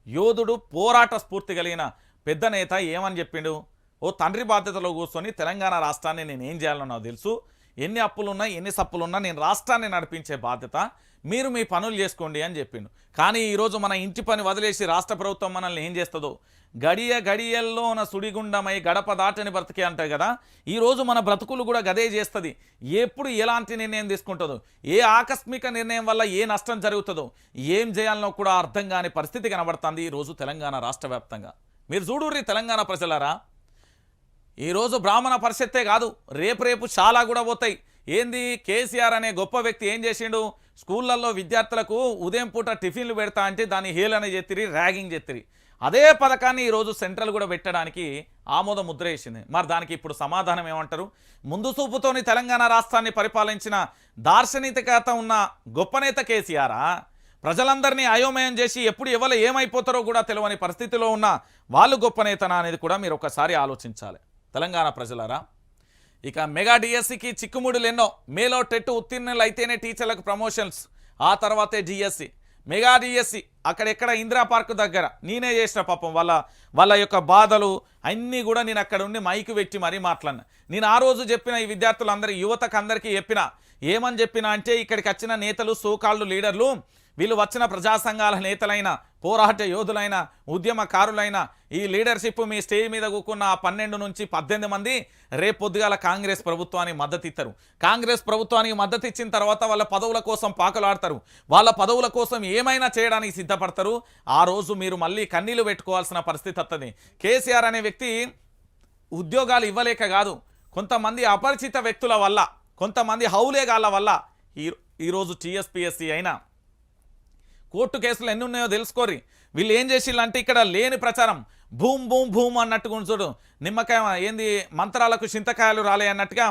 యోధుడు పోరాట స్ఫూర్తి కలిగిన పెద్ద నేత ఏమని చెప్పిండు? ఓ తండ్రి బాధ్యతలో కూర్చొని తెలంగాణ రాష్ట్రాన్ని నేనేం ఏం తెలుసు. ఎన్ని అప్పులున్నా ఎన్ని సప్పులున్నా నేను రాష్ట్రాన్ని నడిపించే బాధ్యత మీరు మీ పనులు చేసుకోండి అని చెప్పిండు. కానీ ఈరోజు మన ఇంటి పని వదిలేసి రాష్ట్ర ప్రభుత్వం మనల్ని ఏం చేస్తుందో? గడియ గడియల్లోన సుడిగుండమై గడప దాటని బ్రతికే అంటాయి కదా? ఈరోజు మన బ్రతుకులు కూడా గదే చేస్తుంది. ఎప్పుడు ఎలాంటి నిర్ణయం తీసుకుంటుందో? ఏ ఆకస్మిక నిర్ణయం వల్ల ఏ నష్టం జరుగుతుందో? ఏం చేయాలనో కూడా అర్థం కాని పరిస్థితి కనబడుతుంది ఈరోజు తెలంగాణ రాష్ట్ర వ్యాప్తంగా. మీరు చూడుర్రి తెలంగాణ ప్రజలారా ఈరోజు బ్రాహ్మణ పరిషత్తే కాదు రేపు రేపు చాలా కూడా పోతాయి. ఏంది? కేసీఆర్ అనే గొప్ప వ్యక్తి ఏం చేసిండు? స్కూళ్ళల్లో విద్యార్థులకు ఉదయం పూట టిఫిన్లు పెడతా అంటే దాన్ని హేళన చెత్తిరి ర్యాగింగ్ చెత్తిరి. అదే పథకాన్ని ఈరోజు సెంట్రల్ కూడా పెట్టడానికి ఆమోద ముద్ర వేసింది. మరి దానికి ఇప్పుడు సమాధానం ఏమంటారు? ముందు చూపుతోని తెలంగాణ రాష్ట్రాన్ని పరిపాలించిన దార్శనికత ఉన్న గొప్ప నేత కేసీఆరా? ప్రజలందరినీ అయోమయం చేసి ఎప్పుడు ఎవరు ఏమైపోతారో కూడా తెలియని పరిస్థితిలో ఉన్న వాళ్ళు గొప్ప నేతనా అనేది కూడా మీరు ఒకసారి ఆలోచించాలి. తెలంగాణ ప్రజలారా ఇక మెగా డిఎస్సికి చిక్కుముడులు ఎన్నో మేలో టెట్ ఉత్తీర్ణులు అయితేనే టీచర్లకు ప్రమోషన్స్ ఆ తర్వాతే డిఎస్సి. మెగా డిఎస్సి అక్కడెక్కడ ఇందిరా పార్క్ దగ్గర నేనే చేసిన పాపం వాళ్ళ వాళ్ళ యొక్క బాధలు అన్నీ కూడా నేను అక్కడ ఉండి మైకు పెట్టి మరీ మాట్లాడిన. నేను ఆ రోజు చెప్పిన ఈ విద్యార్థులందరి యువతకు అందరికీ చెప్పిన ఏమని చెప్పిన అంటే ఇక్కడికి వచ్చిన నేతలు సోకాళ్ళు లీడర్లు వీళ్ళు వచ్చిన ప్రజా సంఘాల నేతలైన పోరాట యోధులైన ఉద్యమకారులైన ఈ లీడర్షిప్ మీ స్టేజ్ మీద కూకున్న ఆ పన్నెండు నుంచి పద్దెనిమిది మంది రేపు పొద్దుగాల కాంగ్రెస్ ప్రభుత్వానికి మద్దతు ఇస్తారు కాంగ్రెస్ ప్రభుత్వానికి మద్దతు ఇచ్చిన తర్వాత వాళ్ళ పదవుల కోసం పాకులాడతారు. వాళ్ళ పదవుల కోసం ఏమైనా చేయడానికి సిద్ధపడతారు. ఆ రోజు మీరు మళ్ళీ కన్నీళ్ళు పెట్టుకోవాల్సిన పరిస్థితి వస్తుంది కేసీఆర్ అనే వ్యక్తి ఉద్యోగాలు ఇవ్వలేక కాదు కొంతమంది అపరిచిత వ్యక్తుల వల్ల కొంతమంది హౌలేగాళ్ళ వల్ల ఈ ఈరోజు టీఎస్పీఎస్సీ అయినా కోర్టు కేసులు ఎన్ని ఉన్నాయో తెలుసుకోరి వీళ్ళు ఏం చేసిల్లంటే ఇక్కడ లేని ప్రచారం. భూమ్ భూమ్ భూమ్ అన్నట్టుగా చూడు. నిమ్మకాయ ఏంది మంత్రాలకు చింతకాయలు రాలే అన్నట్టుగా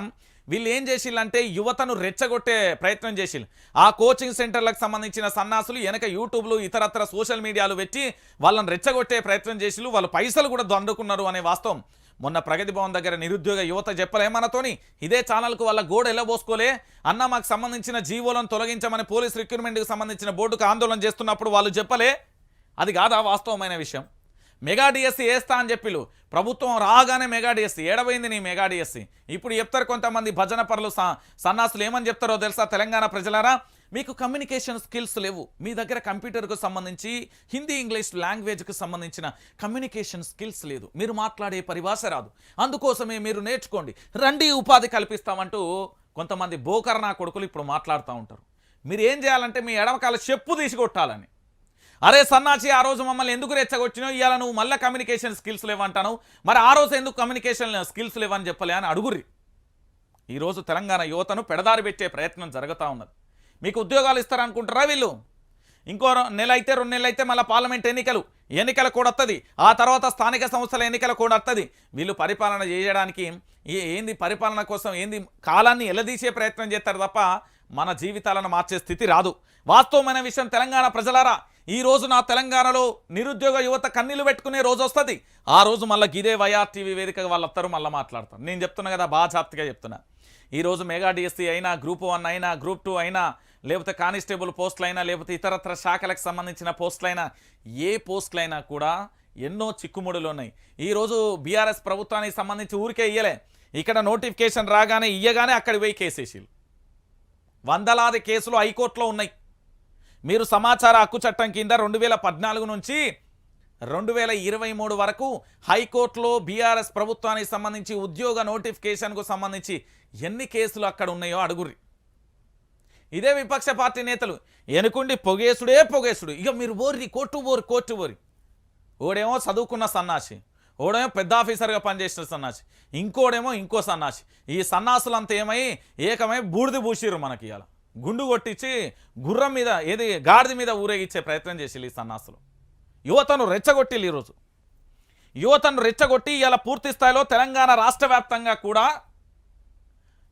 వీళ్ళు ఏం చేసిల్లంటే యువతను రెచ్చగొట్టే ప్రయత్నం చేసిల్లు ఆ కోచింగ్ సెంటర్లకు సంబంధించిన సన్నాసులు వెనక యూట్యూబ్లు ఇతరత్ర సోషల్ మీడియాలు పెట్టి వాళ్ళని రెచ్చగొట్టే ప్రయత్నం చేసిల్లు వాళ్ళు పైసలు కూడా దండుకున్నారు అనే వాస్తవం. మొన్న ప్రగతి భవన్ దగ్గర నిరుద్యోగ యువత చెప్పలే మనతోని. ఇదే ఛానల్కు వాళ్ళ గోడ ఎలా పోసుకోలే? అన్న మాకు సంబంధించిన జీవోలను తొలగించమని పోలీస్ రిక్రూట్మెంట్కి సంబంధించిన బోర్డుకు ఆందోళన చేస్తున్నప్పుడు వాళ్ళు చెప్పలే? అది కాదా వాస్తవమైన విషయం? మెగా డిఎస్సి వేస్తా అని చెప్పిలు ప్రభుత్వం రాగానే మెగా డిఎస్సి. ఏడవైంది నీ మెగా డిఎస్సి? ఇప్పుడు చెప్తారు కొంతమంది భజన పరులు స- సన్నాసులు ఏమని చెప్తారో తెలుసా తెలంగాణ ప్రజలారా? మీకు కమ్యూనికేషన్ స్కిల్స్ లేవు. మీ దగ్గర కంప్యూటర్కు సంబంధించి హిందీ ఇంగ్లీష్ లాంగ్వేజ్కు సంబంధించిన కమ్యూనికేషన్ స్కిల్స్ లేదు. మీరు మాట్లాడే పరిభాష రాదు. అందుకోసమే మీరు నేర్చుకోండి. రండి ఉపాధి కల్పిస్తామంటూ కొంతమంది బోకర్నా కొడుకులు ఇప్పుడు మాట్లాడుతూ ఉంటారు. మీరు ఏం చేయాలంటే మీ ఎడమకాల చెప్పు తీసుకొట్టాలని అరే సన్నాచి ఆ రోజు మమ్మల్ని ఎందుకు రెచ్చగొచ్చినావు ఇవాళ నువ్వు మళ్ళీ కమ్యూనికేషన్ స్కిల్స్ లేవంటాను మరి ఆ రోజు ఎందుకు కమ్యూనికేషన్ స్కిల్స్ లేవని చెప్పలే అని అడుగుర్రి. ఈరోజు తెలంగాణ యువతను పెడదారి పెట్టే ప్రయత్నం జరుగుతూ ఉన్నది. మీకు ఉద్యోగాలు ఇస్తారనుకుంటారా వీళ్ళు? ఇంకో నెల అయితే రెండు నెలలు అయితే మళ్ళీ పార్లమెంట్ ఎన్నికలు ఎన్నికల కూడా వస్తుంది ఆ తర్వాత స్థానిక సంస్థల ఎన్నికల కూడా వస్తుంది వీళ్ళు పరిపాలన చేయడానికి ఏ- ఏంది పరిపాలన కోసం ఏంది కాలాన్ని ఎలదీసే ప్రయత్నం చేస్తారు తప్ప మన జీవితాలను మార్చే స్థితి రాదు. వాస్తవమైన విషయం తెలంగాణ ప్రజలారా ఈ రోజు నా తెలంగాణలో నిరుద్యోగ యువత కన్నీళ్ళు పెట్టుకునే రోజు వస్తుంది. ఆ రోజు మళ్ళీ గిదే వైఆర్టీవీ టీవీ వేదిక వాళ్ళు వస్తారు మళ్ళీ మాట్లాడతారు. నేను చెప్తున్నా కదా బాగా జాగ్రత్తగా చెప్తున్నా. ఈరోజు మెగా డిఎస్సీ అయినా గ్రూప్ వన్ అయినా గ్రూప్ టూ అయినా లేకపోతే కానిస్టేబుల్ పోస్టులు అయినా లేకపోతే ఇతరత్ర శాఖలకు సంబంధించిన పోస్టులైనా ఏ పోస్టులైనా కూడా ఎన్నో చిక్కుముడులు ఉన్నాయి ఈరోజు బీఆర్ఎస్ ప్రభుత్వానికి సంబంధించి ఊరికే ఇయ్యలే. ఇక్కడ నోటిఫికేషన్ రాగానే ఇయ్యగానే అక్కడికి పోయి కేసేసిలు వందలాది కేసులు హైకోర్టులో ఉన్నాయి. మీరు సమాచార హక్కు చట్టం కింద రెండు వేల పద్నాలుగు నుంచి రెండు వేల ఇరవై మూడు వరకు హైకోర్టులో బీఆర్ఎస్ ప్రభుత్వానికి సంబంధించి ఉద్యోగ నోటిఫికేషన్కు సంబంధించి ఎన్ని కేసులు అక్కడ ఉన్నాయో అడుగురి ఇదే విపక్ష పార్టీ నేతలు ఎనుకుండి పొగేసుడే పొగేసుడు. ఇక మీరు బోరి కోర్టు బోరు కోర్టు బోరి ఓడేమో చదువుకున్న సన్నాసి ఓడేమో పెద్ద ఆఫీసర్గా పనిచేసిన సన్నాసి ఇంకోడేమో ఇంకో సన్నాసి. ఈ సన్నాసులంతా ఏమై ఏకమై బూడిది పూసిరు మనకి ఇవాళ గుండు కొట్టించి గుర్రం మీద ఏది గాడిద మీద ఊరేగించే ప్రయత్నం చేసి ఈ సన్నాసులు. యువతను రెచ్చగొట్టిల్లు ఈరోజు యువతను రెచ్చగొట్టి ఇలా పూర్తి స్థాయిలో తెలంగాణ రాష్ట్ర వ్యాప్తంగా కూడా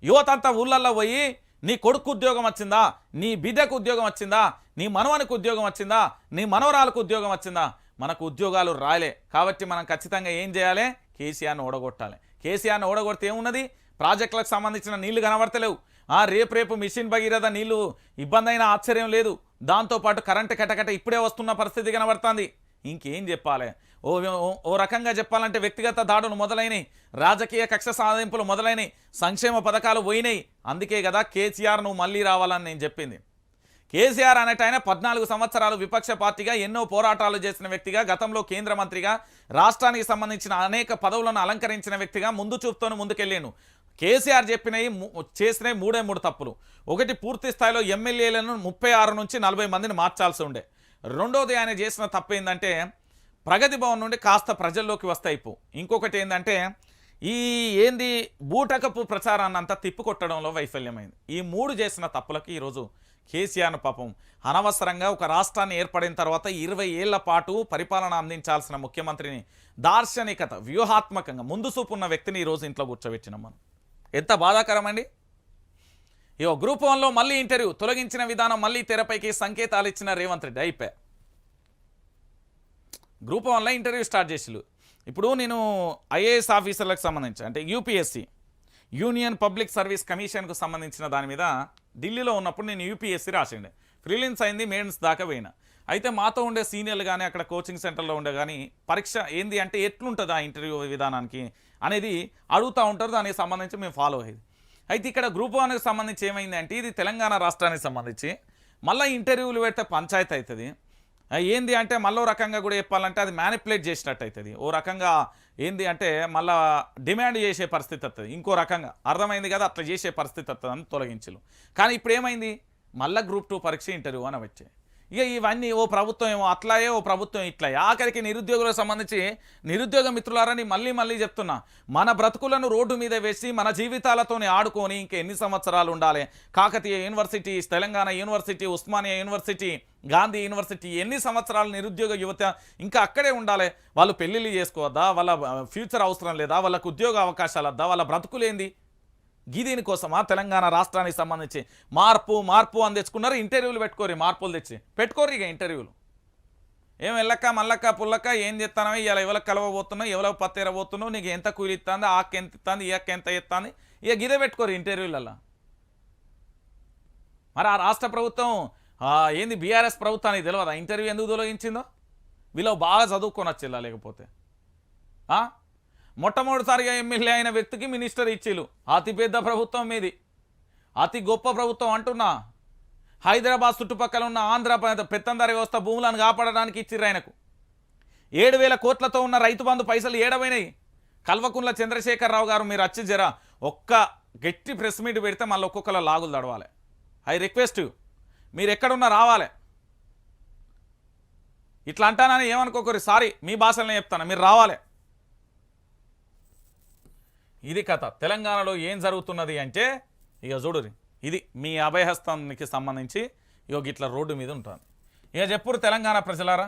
యువతంతా ఊళ్ళల్లో పోయి నీ కొడుకు ఉద్యోగం వచ్చిందా? నీ బిడ్డకు ఉద్యోగం వచ్చిందా? నీ మనవనికి ఉద్యోగం వచ్చిందా? నీ మనవరాలకు ఉద్యోగం వచ్చిందా? మనకు ఉద్యోగాలు రాలే. కాబట్టి మనం ఖచ్చితంగా ఏం చేయాలి? కేసీఆర్ని ఓడగొట్టాలి. కేసీఆర్ని ఓడగొడితే ఏమున్నది? ప్రాజెక్టులకు సంబంధించిన నీళ్ళు కనబడతలేవు. ఆ రేపు రేపు మిషన్ భగీరథ నీళ్ళు ఇబ్బంది ఆశ్చర్యం లేదు. దాంతోపాటు కరెంటు కటకట ఇప్పుడే వస్తున్న పరిస్థితి కనబడుతుంది. ఇంకేం చెప్పాలి? ఓ ఓ- రకంగా చెప్పాలంటే వ్యక్తిగత దాడులు మొదలైనవి రాజకీయ కక్ష సాధింపులు మొదలైనవి సంక్షేమ పథకాలు పోయినాయి. అందుకే కదా కేసీఆర్ నువ్వు మళ్ళీ రావాలని నేను చెప్పింది. కేసీఆర్ అనేట ఆయన పద్నాలుగు సంవత్సరాలు విపక్ష పార్టీగా ఎన్నో పోరాటాలు చేసిన వ్యక్తిగా గతంలో కేంద్ర మంత్రిగా రాష్ట్రానికి సంబంధించిన అనేక పదవులను అలంకరించిన వ్యక్తిగా ముందు చూపుతోనే ముందుకెళ్ళాను కేసీఆర్ చెప్పినవి చేసినవి మూడే మూడు తప్పులు. ఒకటి పూర్తి స్థాయిలో ఎమ్మెల్యేలను ముప్పై ఆరు నుంచి నలభై మందిని మార్చాల్సి ఉండే. రెండోది ఆయన చేసిన తప్పు ఏంటంటే ప్రగతి భవన్ నుండి కాస్త ప్రజల్లోకి వస్తాయి పో ఇంకొకటి ఏంటంటే ఈ ఏంది బూటకపు ప్రచారాన్ని అంతా తిప్పికొట్టడంలో వైఫల్యమైంది. ఈ మూడు చేసిన తప్పులకి ఈరోజు కేసీఆర్ను పాపం అనవసరంగా ఒక రాష్ట్రాన్ని ఏర్పడిన తర్వాత ఇరవై ఏళ్ళ పాటు పరిపాలన అందించాల్సిన ముఖ్యమంత్రిని దార్శనికత వ్యూహాత్మకంగా ముందు ఉన్న వ్యక్తిని ఈరోజు ఇంట్లో కూర్చోబెట్టినాం మనం. ఎంత బాధాకరమండి? అండి గ్రూప్ వన్లో మళ్ళీ ఇంటర్వ్యూ తొలగించిన విధానం మళ్ళీ తెరపైకి సంకేతాలు ఇచ్చిన రేవంత్ రెడ్డి అయిపోయా. గ్రూప్ వన్లో ఇంటర్వ్యూ స్టార్ట్ చేసిలు ఇప్పుడు నేను ఐఏఎస్ ఆఫీసర్లకు సంబంధించి అంటే యూపీఎస్సి యూనియన్ పబ్లిక్ సర్వీస్ కమిషన్కు సంబంధించిన దాని మీద ఢిల్లీలో ఉన్నప్పుడు నేను యూపీఎస్సి రాసిండే. ఫ్రీలిన్స్ అయింది మెయిన్స్ దాకా పోయినా. అయితే మాతో ఉండే సీనియర్లు కానీ అక్కడ కోచింగ్ సెంటర్లో ఉండే కానీ పరీక్ష ఏంది అంటే ఎట్లుంటుంది ఆ ఇంటర్వ్యూ విధానానికి అనేది అడుగుతూ ఉంటారు దానికి సంబంధించి మేము ఫాలో అయ్యేది. అయితే ఇక్కడ గ్రూప్ వన్కి సంబంధించి ఏమైంది అంటే ఇది తెలంగాణ రాష్ట్రానికి సంబంధించి. మళ్ళీ ఇంటర్వ్యూలు పెడితే పంచాయతీ అవుతుంది. ఏంది అంటే మళ్ళీ రకంగా కూడా చెప్పాలంటే అది మ్యానిపులేట్ చేసినట్టు అవుతుంది ఓ రకంగా ఏంది అంటే మళ్ళా డిమాండ్ చేసే పరిస్థితి వస్తుంది ఇంకో రకంగా అర్థమైంది కదా అట్లా చేసే పరిస్థితి వస్తుంది అని తొలగించలు. కానీ ఇప్పుడు ఏమైంది? మళ్ళీ గ్రూప్ టూ పరీక్ష ఇంటర్వ్యూ అని వచ్చాయి. ఇక ఇవన్నీ ఓ ప్రభుత్వం ఏమో అట్లాయే ఓ ప్రభుత్వం ఇట్లా ఆఖరికి నిరుద్యోగులకు సంబంధించి నిరుద్యోగ మిత్రులారని మళ్ళీ మళ్ళీ చెప్తున్నా. మన బ్రతుకులను రోడ్డు మీద వేసి మన జీవితాలతోని ఆడుకొని ఇంకా ఎన్ని సంవత్సరాలు ఉండాలి? Kakatiya university Telangana university Osmania university Gandhi university ఎన్ని సంవత్సరాలు నిరుద్యోగ యువత ఇంకా అక్కడే ఉండాలి? వాళ్ళు పెళ్ళిళ్ళు చేసుకోవద్దా? వాళ్ళ ఫ్యూచర్ అవసరం లేదా? వాళ్ళకు ఉద్యోగ అవకాశాలు వద్దా? వాళ్ళ బ్రతుకులేంది గీదీని కోసమా తెలంగాణ రాష్ట్రానికి సంబంధించి మార్పు మార్పు అని తెచ్చుకున్నారు. ఇంటర్వ్యూలు పెట్టుకోరు మార్పులు తెచ్చి. పెట్టుకోరు ఇక ఇంటర్వ్యూలు. ఏం వెళ్ళక్క మల్లక్క పుల్లక్క ఏం చేస్తానో ఇవాళ ఎవరికి కలవబోతున్నావు? ఎవరికి పత్తేరబోతున్నావు? నీకు ఎంత కూలి ఇస్తుంది ఆకు ఎంత ఇస్తుంది ఈ అక్క ఎంత ఇస్తుంది ఇక గిదే పెట్టుకోరు ఇంటర్వ్యూలలో మరి ఆ రాష్ట్ర ప్రభుత్వం ఏంది బీఆర్ఎస్ ప్రభుత్వానికి తెలియదా ఇంటర్వ్యూ ఎందుకు తొలగించిందో? వీళ్ళు బాగా చదువుకొని వచ్చిల్లా లేకపోతే. మొట్టమొదటిసారిగా ఎమ్మెల్యే అయిన వ్యక్తికి మినిస్టర్ ఇచ్చిలు. అతిపెద్ద ప్రభుత్వం మీది అతి గొప్ప ప్రభుత్వం అంటున్నా. హైదరాబాద్ చుట్టుపక్కల ఉన్న ఆంధ్ర పెత్తందర వ్యవస్థ భూములను కాపాడడానికి ఇచ్చిర్రు ఆయనకు. ఏడు వేల కోట్లతో ఉన్న రైతు బంధు పైసలు ఏడవైనాయి. కల్వకుంట్ల చంద్రశేఖరరావు గారు మీరు వచ్చి జరా ఒక్క గట్టి ప్రెస్ మీట్ పెడితే మళ్ళీ ఒక్కొక్కరు లాగులు తడవాలి. ఐ రిక్వెస్ట్ మీరు ఎక్కడున్నా రావాలి. ఇట్లా అంటానని ఏమనుకోకరి సారీ మీ భాషలనే చెప్తాను. మీరు రావాలి. ఇది కథ. తెలంగాణలో ఏం జరుగుతున్నది అంటే ఇక చూడురి ఇది మీ అభయహస్తానికి సంబంధించి ఇక ఇట్లా రోడ్డు మీద ఉంటుంది ఇక చెప్పురు తెలంగాణ ప్రజలారా?